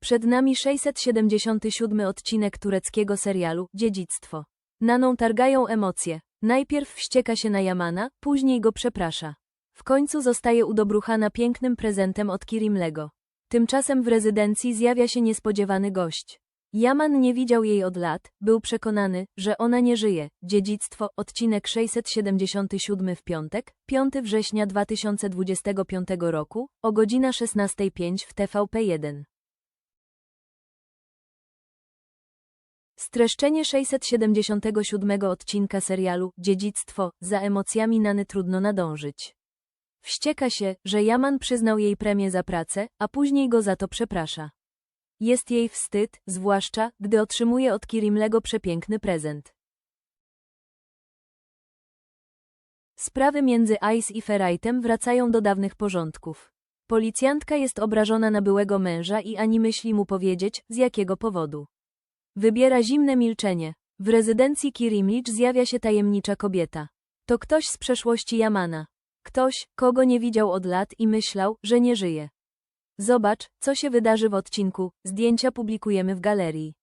Przed nami 677 odcinek tureckiego serialu Dziedzictwo. Naną targają emocje. Najpierw wścieka się na Jamana, później go przeprasza. W końcu zostaje udobruchana pięknym prezentem od Kirimlego. Tymczasem w rezydencji zjawia się niespodziewany gość. Jaman nie widział jej od lat, był przekonany, że ona nie żyje. Dziedzictwo, odcinek 677 w piątek, 5 września 2025 roku, o godzina 16.05 w TVP1. Streszczenie 677 odcinka serialu Dziedzictwo, za emocjami Nany trudno nadążyć. Wścieka się, że Jaman przyznał jej premię za pracę, a później go za to przeprasza. Jest jej wstyd, zwłaszcza, gdy otrzymuje od Kirimlego przepiękny prezent. Sprawy między Ice i Ferajtem wracają do dawnych porządków. Policjantka jest obrażona na byłego męża i ani myśli mu powiedzieć, z jakiego powodu. Wybiera zimne milczenie. W rezydencji Kirimlicz zjawia się tajemnicza kobieta. To ktoś z przeszłości Jamana. Ktoś, kogo nie widział od lat i myślał, że nie żyje. Zobacz, co się wydarzy w odcinku, zdjęcia publikujemy w galerii.